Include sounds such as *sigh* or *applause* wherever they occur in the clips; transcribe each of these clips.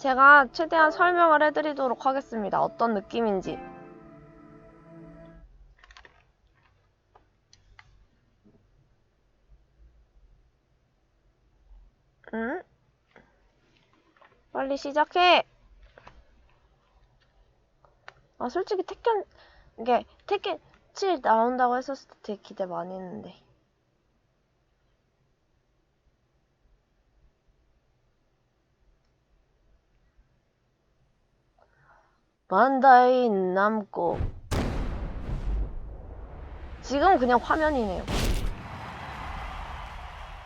제가 최대한 설명을 해드리도록 하겠습니다. 어떤 느낌인지. 응? 빨리 시작해! 아, 솔직히 테kken, 이게, 테kken 7 나온다고 했었을 때 되게 기대 많이 했는데. 반다이 남고. 지금 그냥 화면이네요.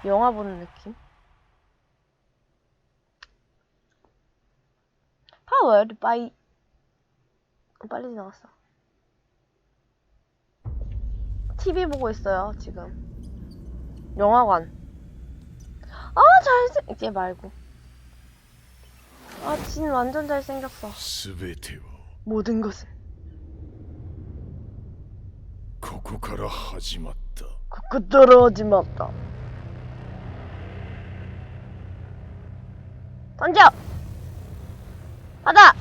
영화 보는 느낌? Powered by 빨리 지나갔어. TV 보고 있어요, 지금. 영화관. 아, 잘생, 이게 말고. 아, 진 완전 잘생겼어. 全ては 모든 것은. ここから始まった 그거 떨어지 맞다. 던져! 받아!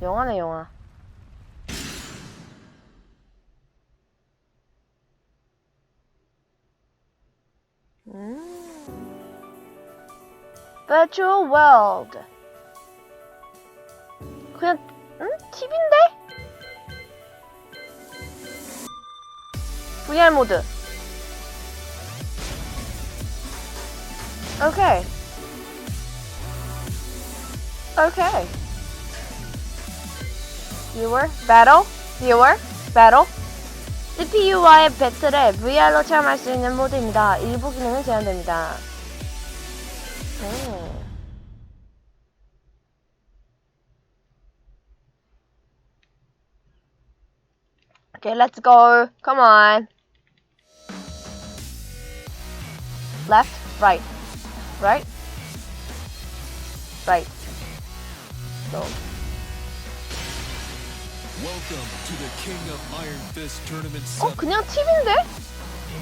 영화네, 영화. 음. Virtual World. 그냥, 응? TV인데? VR 모드. 오케이. 오케이. Viewer, battle, viewer, battle. CPU와의 배틀을 VR로 체험할 수 있는 모드입니다. 일부 기능은 제한됩니다. 오. Okay, let's go. Come on. Left, right. Right? Right. Go. Welcome to the King of Iron Fist Tournament 어, 7. 그냥 팁인데?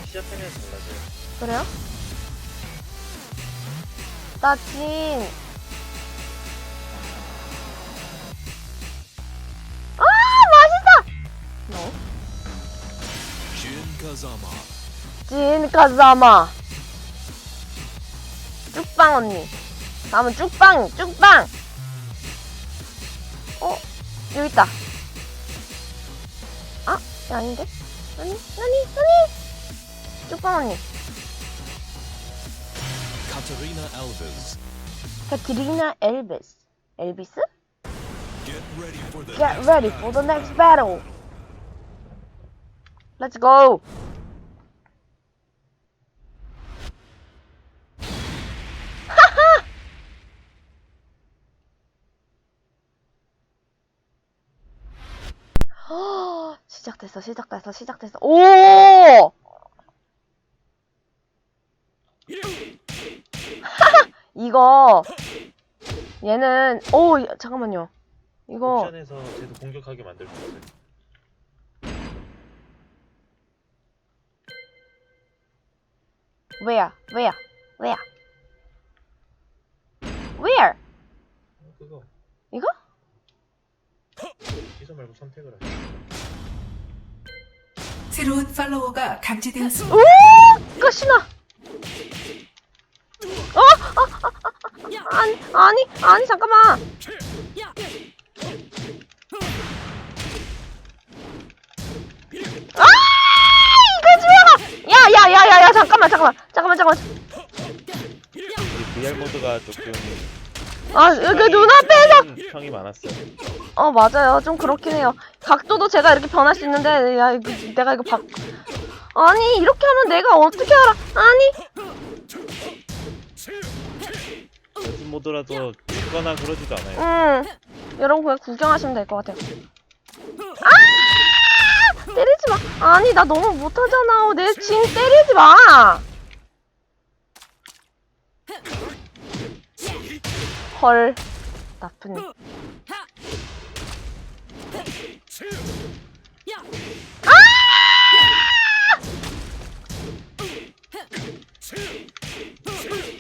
시작하면서 달라져요. 그래요? 나 진. 아, 진 카자마. 쭉빵 언니. 다음은 쭉빵, 쭉빵. 어, 여기 있다. 아, 이거 아닌데? 아니, 아니, 아니. 쭉빵 언니. Katarina Alves. 카트리나 엘비스. 엘비스? Get ready Get for the next battle. Let's go. *laughs* 시작됐어, 시작됐어, 시작됐어. 오! *laughs* 이거 얘는 오 잠깐만요. 이거 옵션에서 쟤도 공격하게 만들 수 있어요. Where where where where 어, 그거 이거? 기소 말고 선택을 하세요. 새로운 팔로워가 감지되었습니다. 오! 이거 신어. 어? 어? 어? 어? 어? 아니 아니 아니 잠깐만. 아 이거 좋아. 야 야 야 잠깐만 잠깐만 잠깐만. 잠깐만. VR 모드가 조금 아그 눈앞에서 음, 평이 많았어요. 어 맞아요. 좀 그렇긴 해요. 각도도 제가 이렇게 변할 수 있는데 야 이거 내가 이거 바 아니 이렇게 하면 내가 어떻게 알아? 아니. 연습 모드라도 죽거나 그러지도 않아요. 음 여러분 그냥 구경하시면 될 것 같아요. 아 때리지 마 아니 나 너무 못하잖아 내 진 때리지 마 헐 나쁜 아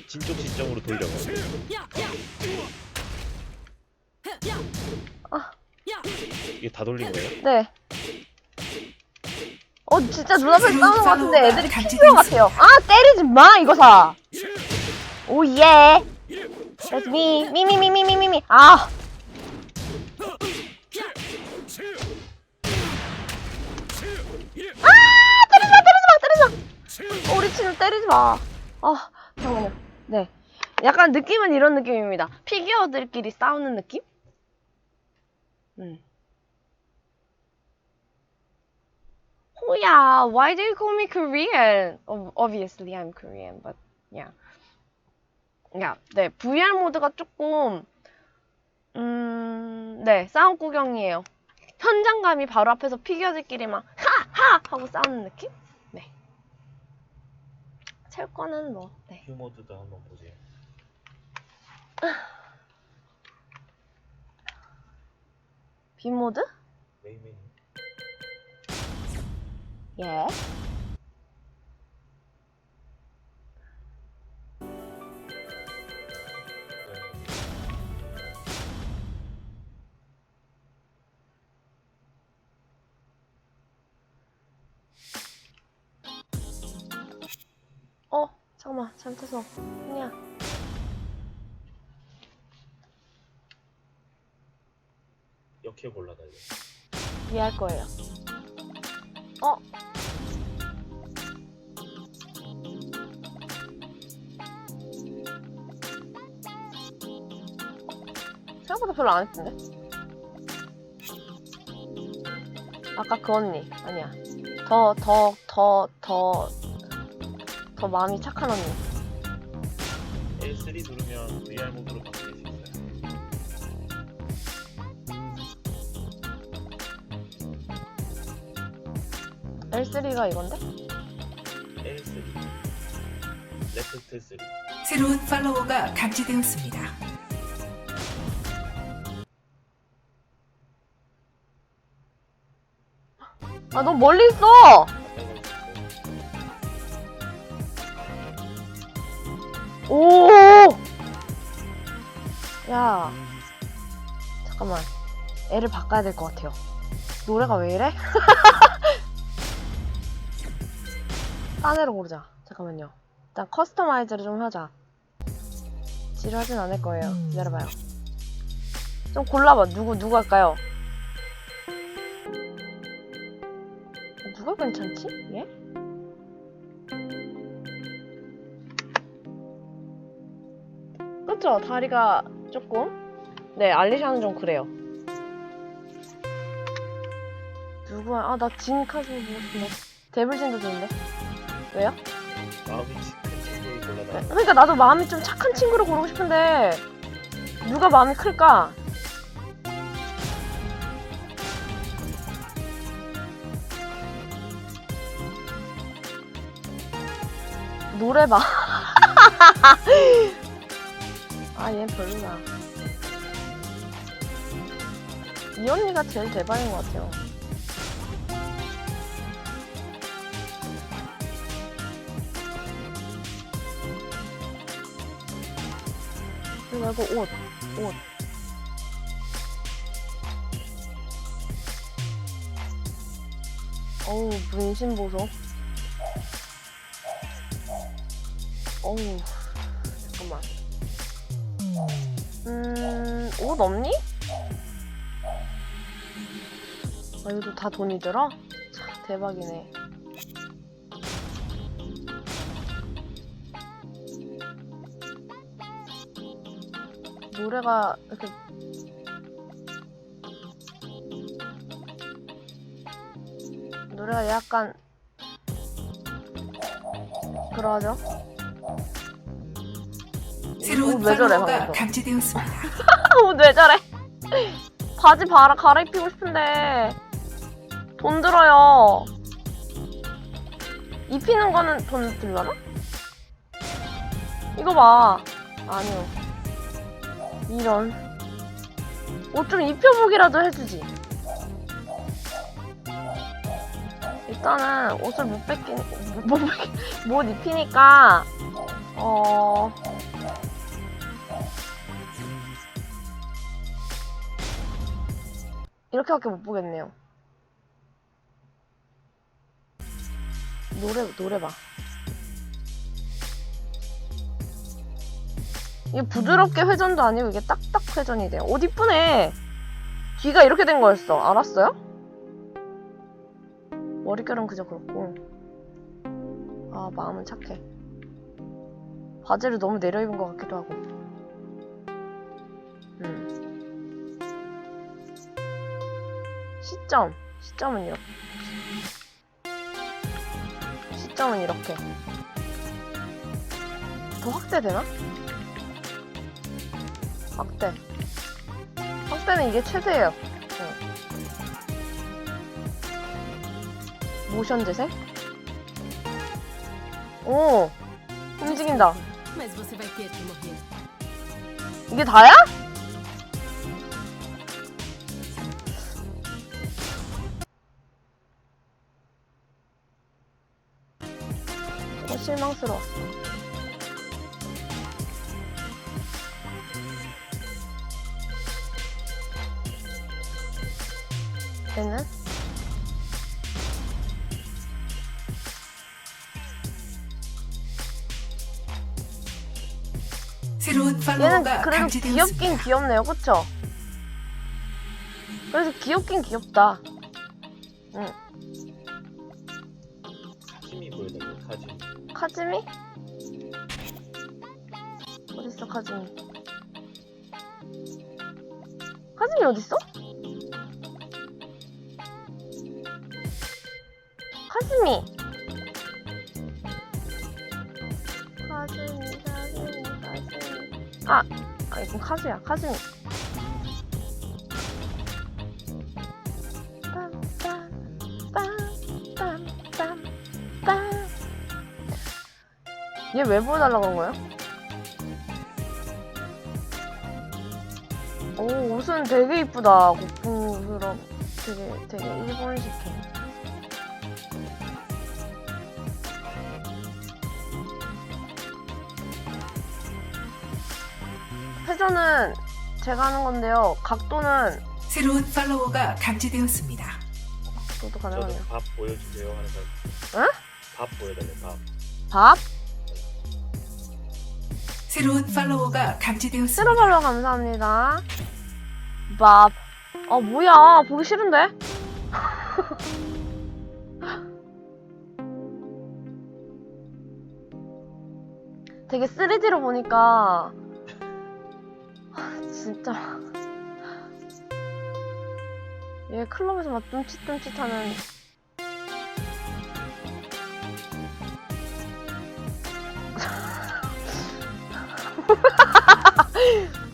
진쪽 시점으로 돌려봐. 아. 이게 다 돌린 거예요? 네. 어 진짜 눈앞에 새로운 싸우는 것 같은데 애들이 피규어 같아요. 아 때리지 마 이거 사. 오예. That's me. 미미미미미미미. 아. 아 때리지 마 때리지 마 때리지 마. 어, 우리 친구 때리지 마. 아 잠깐만요. 네. 약간 느낌은 이런 느낌입니다. 피규어들끼리 싸우는 느낌? 음. 호야, why do you call me Korean? Ob- Obviously I'm Korean, but yeah. 야, 네, VR 모드가 조금 음, 네, 싸움 구경이에요. 현장감이 바로 앞에서 피규어들끼리 막 하하 하고 싸우는 느낌? 네. 첼 거는 뭐, 네. 뷰 모드도 한번 보세요. B 모드? 메인 메뉴. 예. 어, 잠깐만, 잘못했어. 그냥. 역해 이거. 이해할 거예요. 어? 생각보다 별로 안 했던데? 아까 그 언니 아니야. 더 더 더 더 더 마음이 착한 언니. L3 누르면 VR 모드로 바뀔 수 있어요. L3가 이건데? L3. 레프트 3. 새로운 팔로워가 감지되었습니다. 아 너무 멀리 있어. 오! 야. 잠깐만. 애를 바꿔야 될 것 같아요. 노래가 왜 이래? *laughs* 딴 애로 고르자. 잠깐만요. 일단 커스터마이즈를 좀 하자. 지루하진 않을 거예요. 기다려봐요. 좀 골라봐. 누구, 누구 할까요? 누가 괜찮지? 얘? 그쵸? 다리가 조금? 네, 알리샤는 좀 그래요. 누구야? 아, 나 진 카즈 보고 싶네. 데블진도 좋은데? 왜요? 마음이 친구를. 네, 그러니까 나도 마음이 좀 착한 친구를 고르고 싶은데 누가 마음이 클까? 노래봐. *laughs* 아, 얘 별로다. 이 언니가 제일 대박인 것 같아요. 그리고 옷, 옷. 어우, 문신 보소. 어우, 잠깐만. 음, 옷 없니? 아, 이것도 다 돈이 들어? 참, 대박이네. 노래가 이렇게 노래가 약간 그러죠? 새로운 옷왜 저래 팔로워가 방금 감지되었습니다. *laughs* 옷왜 저래? 바지 바라 갈아입히고 싶은데 돈 들어요. 입히는 거는 돈 들려나? 이거 봐. 아니요. 이런. 옷 좀 입혀보기라도 해주지. 일단은 옷을 못 뺏긴, 못, 못, *laughs* 못 입히니까, 어, 이렇게밖에 못 보겠네요. 노래 노래 봐. 이게 부드럽게 회전도 아니고 이게 딱딱 회전이 돼. 옷 이쁘네. 귀가 이렇게 된 거였어. 알았어요? 머릿결은 그저 그렇고. 아 마음은 착해. 바지를 너무 내려 입은 것 같기도 하고. 음. 시점. 시점은 이렇게. 시점은 이렇게. 더 확대되나? 확대. 확대는 이게 최대예요. 응. 모션 재생? 오! 움직인다. 이게 다야? 실망스러웠어. 얘는? 새로운 얘는 팔로워가 그래도 감지되었습니다. 귀엽긴 귀엽네요, 그쵸? 그래서 귀엽긴 귀엽다. 보여달래 카짐 카즈미? 어딨어, 카즈미? 카즈미 어딨어? 카즈미! 카즈미, 카즈미, 카즈미. 아! 아, 이건 카즈야, 카즈미. 얘 왜 보여달라고 한 거야? 오 옷은 되게 이쁘다 고풍스럽 되게 되게 일본식해 회전은 제가 하는 건데요 각도는 새로운 팔로워가 감지되었습니다. 저도 저도 가능하네요 밥 보여주세요 하는 사람 응? 밥 보여달래 밥 밥? 새로운 팔로워가 감지되었습니다. 쓰러발로 감사합니다 밥 아 뭐야 보기 싫은데? *laughs* 되게 3D로 보니까 아, 진짜 얘 클럽에서 막 뚱칫뚱칫하는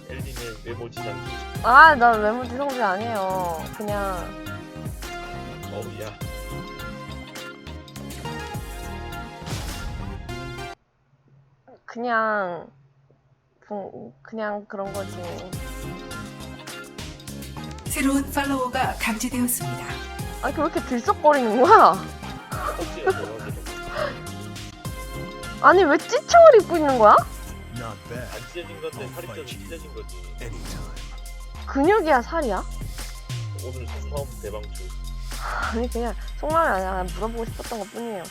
엘리는 외모 지상주 아나 외모 지성비 아니에요 그냥 어우야 그냥 부- 그냥 그런 거지 새로운 팔로워가 감지되었습니다. 아니 그렇게 들썩거리는 거야? 아니 왜 찌청을 입고 있는 거야? Not bad. 안 찢어진 건데 살이 쪄서 찢어진 거지 Anytime. 근육이야 살이야? 오늘 처음 대방출 아니 그냥 속마음이 아니라 그냥 물어보고 싶었던 것 뿐이에요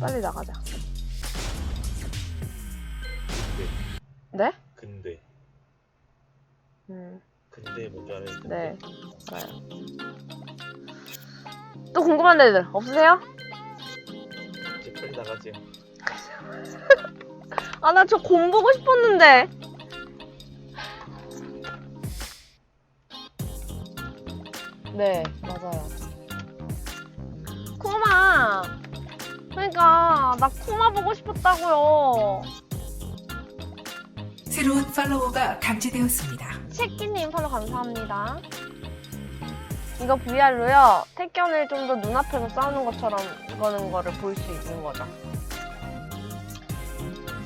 빨리 나가자 근데 네? 근데 음, 근데 뭔지 알아요? 네 알아요 또 궁금한 데들 없으세요? 나가지. 아 나 저 곰 보고 싶었는데. 네 맞아요. 쿠마. 그러니까 나 쿠마 보고 싶었다고요. 새로운 팔로워가 감지되었습니다. 채끼님 팔로 감사합니다. 이거 VR로요. 택견을 좀 더 눈앞에서 싸우는 것처럼 이 거는 거를 볼 수 있는 거죠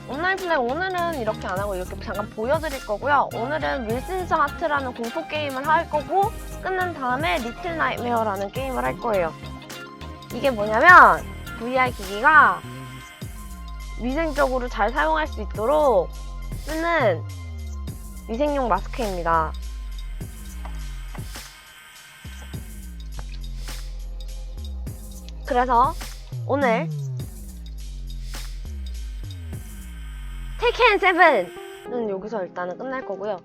온라인 플레이 오늘은 이렇게 안 하고 이렇게 잠깐 보여드릴 거고요. 오늘은 윌슨스 하트라는 공포 게임을 할 거고 끝난 다음에 리틀 나이메어라는 게임을 할 거예요. 이게 뭐냐면 VR 기기가 위생적으로 잘 사용할 수 있도록 쓰는 위생용 마스크입니다. 그래서 오늘 테켄 세븐은 여기서 일단은 끝날 거고요.